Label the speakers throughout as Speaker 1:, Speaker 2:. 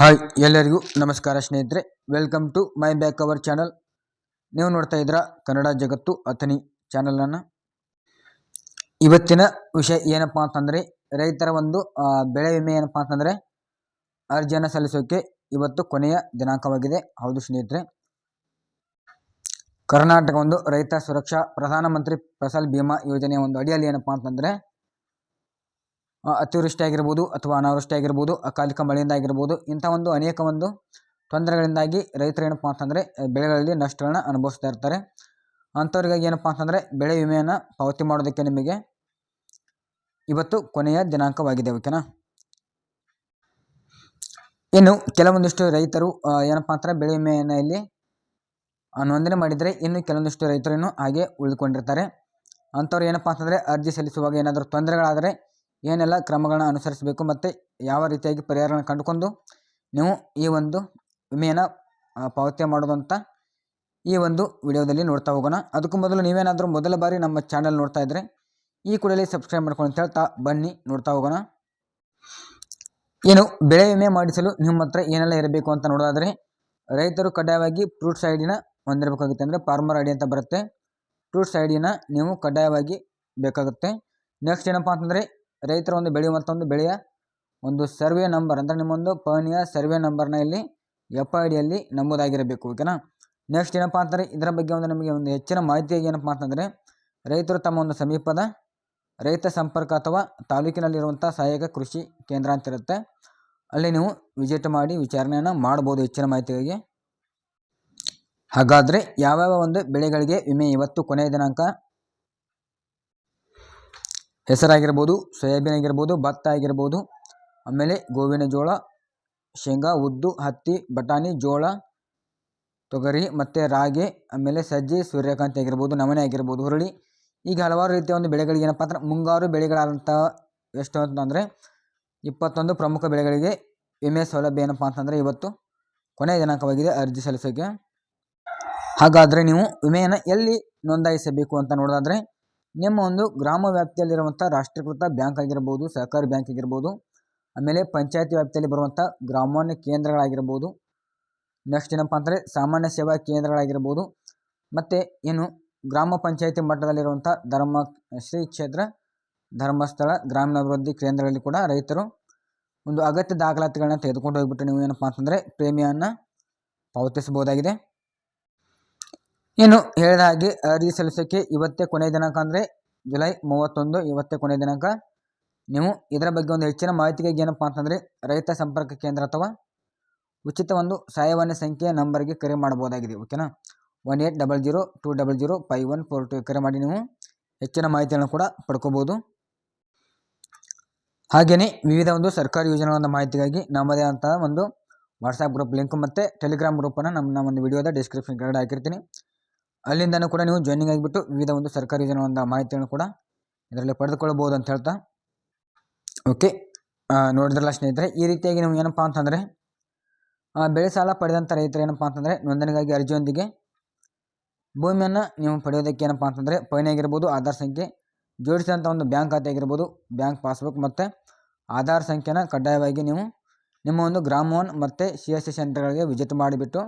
Speaker 1: Hi, ಎಲ್ಲರಿಗೂ ನಮಸ್ಕಾರ ಸ್ನೇಹಿತರೆ. Welcome to my back our channel ನೀವು ನೋಡ್ತಾ ಇದ್ದೀರಾ ಕನ್ನಡ ಜಗತ್ತು ಅಥನಿ ಚಾನಲನ್ನು ಇವತ್ತಿನ ವಿಷಯ ಏನಪ್ಪ ಅಂತಂದರೆ, ರೈತರ ಒಂದು ಬೆಳೆ ವಿಮೆ ಏನಪ್ಪ ಅಂತಂದರೆ, ಅರ್ಜಿಯನ್ನು ಸಲ್ಲಿಸೋಕೆ ಇವತ್ತು ಕೊನೆಯ ದಿನಾಂಕವಾಗಿದೆ. ಹೌದು ಸ್ನೇಹಿತರೆ. ಕರ್ನಾಟಕ ಒಂದು ರೈತ ಸುರಕ್ಷಾ ಪ್ರಧಾನಮಂತ್ರಿ ಫಸಲ್ ಭೀಮಾ ಯೋಜನೆಯ ಒಂದು ಅಡಿಯಲ್ಲಿ ಏನಪ್ಪ ಅಂತಂದರೆ ಅತಿವೃಷ್ಟಿ ಆಗಿರ್ಬೋದು ಅಥವಾ ಅನಾವೃಷ್ಟಿ ಆಗಿರ್ಬೋದು ಅಕಾಲಿಕ ಮಳೆಯಿಂದ ಆಗಿರ್ಬೋದು, ಇಂಥ ಒಂದು ಅನೇಕ ಒಂದು ತೊಂದರೆಗಳಿಂದಾಗಿ ರೈತರು ಏನಪ್ಪ ಅಂತಂದರೆ ಬೆಳೆಗಳಲ್ಲಿ ನಷ್ಟಗಳನ್ನ ಅನುಭವಿಸ್ತಾ ಇರ್ತಾರೆ. ಅಂಥವ್ರಿಗಾಗಿ ಏನಪ್ಪ ಅಂತಂದರೆ, ಬೆಳೆ ವಿಮೆಯನ್ನು ಪಾವತಿ ಮಾಡೋದಕ್ಕೆ ನಿಮಗೆ ಇವತ್ತು ಕೊನೆಯ ದಿನಾಂಕವಾಗಿದೆ, ಓಕೆನಾ? ಇನ್ನು ಕೆಲವೊಂದಿಷ್ಟು ರೈತರು ಏನಪ್ಪಾ ಅಂತಾರೆ ಬೆಳೆ ವಿಮೆಯನ್ನು ಇಲ್ಲಿ ನೋಂದಣಿ ಮಾಡಿದರೆ ಇನ್ನು ಕೆಲವೊಂದಿಷ್ಟು ರೈತರು ಹಾಗೆ ಉಳಿದುಕೊಂಡಿರ್ತಾರೆ. ಅಂಥವ್ರು ಏನಪ್ಪ ಅಂತಂದರೆ, ಅರ್ಜಿ ಸಲ್ಲಿಸುವಾಗ ಏನಾದರೂ ತೊಂದರೆಗಳಾದರೆ ಏನೆಲ್ಲ ಕ್ರಮಗಳನ್ನ ಅನುಸರಿಸಬೇಕು ಮತ್ತು ಯಾವ ರೀತಿಯಾಗಿ ಪರಿಹಾರಗಳನ್ನ ಕಂಡುಕೊಂಡು ನೀವು ಈ ಒಂದು ವಿಮೆಯನ್ನು ಪಾವತಿ ಮಾಡೋದು ಈ ಒಂದು ವಿಡಿಯೋದಲ್ಲಿ ನೋಡ್ತಾ ಹೋಗೋಣ. ಅದಕ್ಕೂ ಮೊದಲು ನೀವೇನಾದರೂ ಮೊದಲ ಬಾರಿ ನಮ್ಮ ಚಾನಲ್ ನೋಡ್ತಾ ಇದ್ದರೆ ಈ ಕೂಡಲೇ ಸಬ್ಸ್ಕ್ರೈಬ್ ಮಾಡ್ಕೊಂಡು ಹೇಳ್ತಾ ಬನ್ನಿ, ನೋಡ್ತಾ ಹೋಗೋಣ. ಏನು ಬೆಳೆ ವಿಮೆ ಮಾಡಿಸಲು ನಿಮ್ಮ ಹತ್ರ ಏನೆಲ್ಲ ಇರಬೇಕು ಅಂತ ನೋಡೋದಾದರೆ ರೈತರು ಕಡ್ಡಾಯವಾಗಿ ಫ್ರೂಟ್ಸ್ ಐಡಿನ ಡಿನ ಹೊಂದಿರಬೇಕಾಗುತ್ತೆ ಅಂದರೆ ಫಾರ್ಮರ್ ಐಡಿ ಅಂತ ಬರುತ್ತೆ. ಫ್ರೂಟ್ಸ್ ಐಡಿನ ಡಿನ ನೀವು ಕಡ್ಡಾಯವಾಗಿ ಬೇಕಾಗುತ್ತೆ. ನೆಕ್ಸ್ಟ್ ಏನಪ್ಪ ಅಂತಂದರೆ ರೈತರ ಒಂದು ಬೆಳೆ ಒಂದು ಬೆಳೆಯ ಒಂದು ಸರ್ವೆ ನಂಬರ್ ಅಂದರೆ ನಿಮ್ಮೊಂದು ಪಹಣಿಯ ಸರ್ವೆ ನಂಬರ್ನ ಇಲ್ಲಿ ಎಫ್ ಐ ಡಿಯಲ್ಲಿ ನಮೂದಾಗಿರಬೇಕು ಓಕೆನಾ ನೆಕ್ಸ್ಟ್ ಏನಪ್ಪ ಅಂತಂದರೆ ಇದರ ಬಗ್ಗೆ ಒಂದು ನಮಗೆ ಒಂದು ಹೆಚ್ಚಿನ ಮಾಹಿತಿಯಾಗಿ ಏನಪ್ಪ ಅಂತಂದರೆ ರೈತರು ತಮ್ಮ ಒಂದು ಸಮೀಪದ ರೈತ ಸಂಪರ್ಕ ಅಥವಾ ತಾಲೂಕಿನಲ್ಲಿರುವಂಥ ಸಹಾಯಕ ಕೃಷಿ ಕೇಂದ್ರ ಅಂತಿರುತ್ತೆ ಅಲ್ಲಿ ನೀವು ವಿಸಿಟ್ ಮಾಡಿ ವಿಚಾರಣೆಯನ್ನು ಮಾಡ್ಬೋದು ಹೆಚ್ಚಿನ ಮಾಹಿತಿಗಾಗಿ. ಹಾಗಾದರೆ ಯಾವ್ಯಾವ ಒಂದು ಬೆಳೆಗಳಿಗೆ ವಿಮೆ ಇವತ್ತು ಕೊನೆಯ ದಿನಾಂಕ? ಹೆಸರಾಗಿರ್ಬೋದು, ಸೋಯಾಬೀನ್ ಆಗಿರ್ಬೋದು, ಭತ್ತ ಆಗಿರ್ಬೋದು, ಆಮೇಲೆ ಗೋವಿನ ಜೋಳ, ಶೇಂಗಾ, ಉದ್ದು, ಹತ್ತಿ, ಬಟಾಣಿ, ಜೋಳ, ತೊಗರಿ ಮತ್ತು ರಾಗಿ, ಆಮೇಲೆ ಸಜ್ಜೆ, ಸೂರ್ಯಕಾಂತಿ ಆಗಿರ್ಬೋದು, ನವಣೆ ಆಗಿರ್ಬೋದು, ಹುರುಳಿ. ಈಗ ಹಲವಾರು ರೀತಿಯ ಒಂದು ಬೆಳೆಗಳಿಗೆ ಏನಪ್ಪ ಅಂದ್ರೆ ಮುಂಗಾರು ಬೆಳೆಗಳಾದಂಥ ಎಷ್ಟು ಅಂತಂದರೆ ಇಪ್ಪತ್ತೊಂದು ಪ್ರಮುಖ ಬೆಳೆಗಳಿಗೆ ವಿಮೆ ಸೌಲಭ್ಯ ಏನಪ್ಪ ಅಂತಂದರೆ ಇವತ್ತು ಕೊನೆಯ ದಿನಾಂಕವಾಗಿದೆ ಅರ್ಜಿ ಸಲ್ಲಿಸೋಕ್ಕೆ ಹಾಗಾದರೆ ನೀವು ವಿಮೆಯನ್ನು ಎಲ್ಲಿ ನೋಂದಾಯಿಸಬೇಕು ಅಂತ ನೋಡೋದಾದರೆ ನಿಮ್ಮ ಒಂದು ಗ್ರಾಮ ವ್ಯಾಪ್ತಿಯಲ್ಲಿರುವಂಥ ರಾಷ್ಟ್ರೀಕೃತ ಬ್ಯಾಂಕ್ ಆಗಿರ್ಬೋದು, ಸಹಕಾರಿ ಬ್ಯಾಂಕ್ ಆಗಿರ್ಬೋದು, ಆಮೇಲೆ ಪಂಚಾಯತಿ ವ್ಯಾಪ್ತಿಯಲ್ಲಿ ಬರುವಂಥ ಗ್ರಾಮಾನ್ಯ ಕೇಂದ್ರಗಳಾಗಿರ್ಬೋದು, ನೆಕ್ಸ್ಟ್ ಏನಪ್ಪ ಅಂದರೆ ಸಾಮಾನ್ಯ ಸೇವಾ ಕೇಂದ್ರಗಳಾಗಿರ್ಬೋದು, ಮತ್ತು ಏನು ಗ್ರಾಮ ಪಂಚಾಯತಿ ಮಟ್ಟದಲ್ಲಿರುವಂಥ ಧರ್ಮ, ಶ್ರೀ ಕ್ಷೇತ್ರ, ಧರ್ಮಸ್ಥಳ, ಗ್ರಾಮೀಣಾಭಿವೃದ್ಧಿ ಕೇಂದ್ರಗಳಲ್ಲಿ ಕೂಡ ರೈತರು ಒಂದು ಅಗತ್ಯ ದಾಖಲಾತಿಗಳನ್ನ ತೆಗೆದುಕೊಂಡು ಹೋಗ್ಬಿಟ್ಟು ನೀವು ಏನಪ್ಪ ಅಂತಂದರೆ ಪ್ರೇಮಿಯನ್ನು ಪಾವತಿಸಬಹುದಾಗಿದೆ. ಇನ್ನು ಹೇಳಿದ ಹಾಗೆ ಅರ್ಜಿ ಸಲ್ಲಿಸೋಕ್ಕೆ ಇವತ್ತೇ ಕೊನೆಯ ದಿನಾಂಕ ಅಂದರೆ ಜುಲೈ ಮೂವತ್ತೊಂದು, ಇವತ್ತೇ ಕೊನೆಯ ದಿನಾಂಕ. ನೀವು ಇದರ ಬಗ್ಗೆ ಒಂದು ಹೆಚ್ಚಿನ ಮಾಹಿತಿಗಾಗಿ ಏನಪ್ಪ ಅಂತಂದರೆ ರೈತ ಸಂಪರ್ಕ ಕೇಂದ್ರ ಅಥವಾ ಉಚಿತ ಒಂದು ಸಹಾಯವಾಣಿ ಸಂಖ್ಯೆಯ ನಂಬರ್ಗೆ ಕರೆ ಮಾಡಬಹುದಾಗಿದೆ, ಓಕೆನಾ? One eight double zero two double zero five one four two ಕರೆ ಮಾಡಿ ನೀವು ಹೆಚ್ಚಿನ ಮಾಹಿತಿಯನ್ನು ಕೂಡ ಪಡ್ಕೋಬೋದು ಹಾಗೆಯೇ ವಿವಿಧ ಒಂದು ಸರ್ಕಾರಿ ಯೋಜನೆಗಳ ಮಾಹಿತಿಗಾಗಿ ನಮ್ಮದೇ ಅಂತ ಒಂದು ವಾಟ್ಸಾಪ್ ಗ್ರೂಪ್ ಲಿಂಕ್ ಮತ್ತು ಟೆಲಿಗ್ರಾಮ್ ಗ್ರೂಪನ್ನು ನಮ್ಮ ಒಂದು ವಿಡಿಯೋದ ಡಿಸ್ಕ್ರಿಪ್ಷನ್ ಕೆಳಗಡೆ ಹಾಕಿರ್ತೀನಿ. ಅಲ್ಲಿಂದನೂ ಕೂಡ ನೀವು ಜಾಯ್ನಿಂಗ್ ಆಗಿಬಿಟ್ಟು ವಿವಿಧ ಒಂದು ಸರ್ಕಾರಿ ಯೋಜನೆಗಳ ಮಾಹಿತಿಯನ್ನು ಕೂಡ ಇದರಲ್ಲಿ ಪಡೆದುಕೊಳ್ಳಬಹುದು ಅಂತ ಹೇಳ್ತಾ. ಓಕೆ ನೋಡಿದ್ರಲ್ಲ ಸ್ನೇಹಿತರೆ, ಈ ರೀತಿಯಾಗಿ ನೀವು ಏನಪ್ಪ ಅಂತಂದರೆ ಬೆಳೆ ಸಾಲ ಪಡೆದಂಥ ರೈತರು ಏನಪ್ಪ ಅಂತಂದರೆ, ನೋಂದಣಿಗಾಗಿ ಅರ್ಜಿಯೊಂದಿಗೆ ಭೂಮಿಯನ್ನು ನೀವು ಪಡೆಯೋದಕ್ಕೆ ಏನಪ್ಪ ಅಂತಂದರೆ, ಪೈನ್ ಆಗಿರ್ಬೋದು, ಆಧಾರ್ ಸಂಖ್ಯೆ ಜೋಡಿಸಿದಂಥ ಒಂದು ಬ್ಯಾಂಕ್ ಖಾತೆ ಆಗಿರ್ಬೋದು, ಬ್ಯಾಂಕ್ ಪಾಸ್ಬುಕ್ ಮತ್ತು ಆಧಾರ್ ಸಂಖ್ಯೆನ ಕಡ್ಡಾಯವಾಗಿ ನೀವು ನಿಮ್ಮ ಒಂದು ಗ್ರಾಮವನ್ನು ಮತ್ತು ಸಿ ಎಸ್ ಸಿ ಸೆಂಟರ್ಗಳಿಗೆ ವಿಸಿಟ್ ಮಾಡಿಬಿಟ್ಟು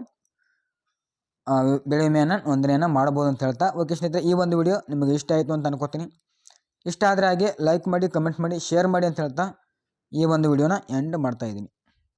Speaker 1: ಬೆಳೆ ವಿಮೆಯನ್ನು ನೋಂದಣಿಯನ್ನು ಮಾಡ್ಬೋದು ಅಂತ ಹೇಳ್ತಾ. ಓಕೆ ಸ್ನೇಹಿತರೆ, ಈ ಒಂದು ವಿಡಿಯೋ ನಿಮಗೆ ಇಷ್ಟ ಆಯಿತು ಅಂತ ಅನ್ಕೋತೀನಿ. ಇಷ್ಟ ಆದರೆ ಹಾಗೆ ಲೈಕ್ ಮಾಡಿ ಕಮೆಂಟ್ ಮಾಡಿ ಶೇರ್ ಮಾಡಿ ಅಂತ ಹೇಳ್ತಾ ಈ ಒಂದು ವಿಡಿಯೋನ ಎಂಡ್ ಮಾಡ್ತಾಯಿದ್ದೀನಿ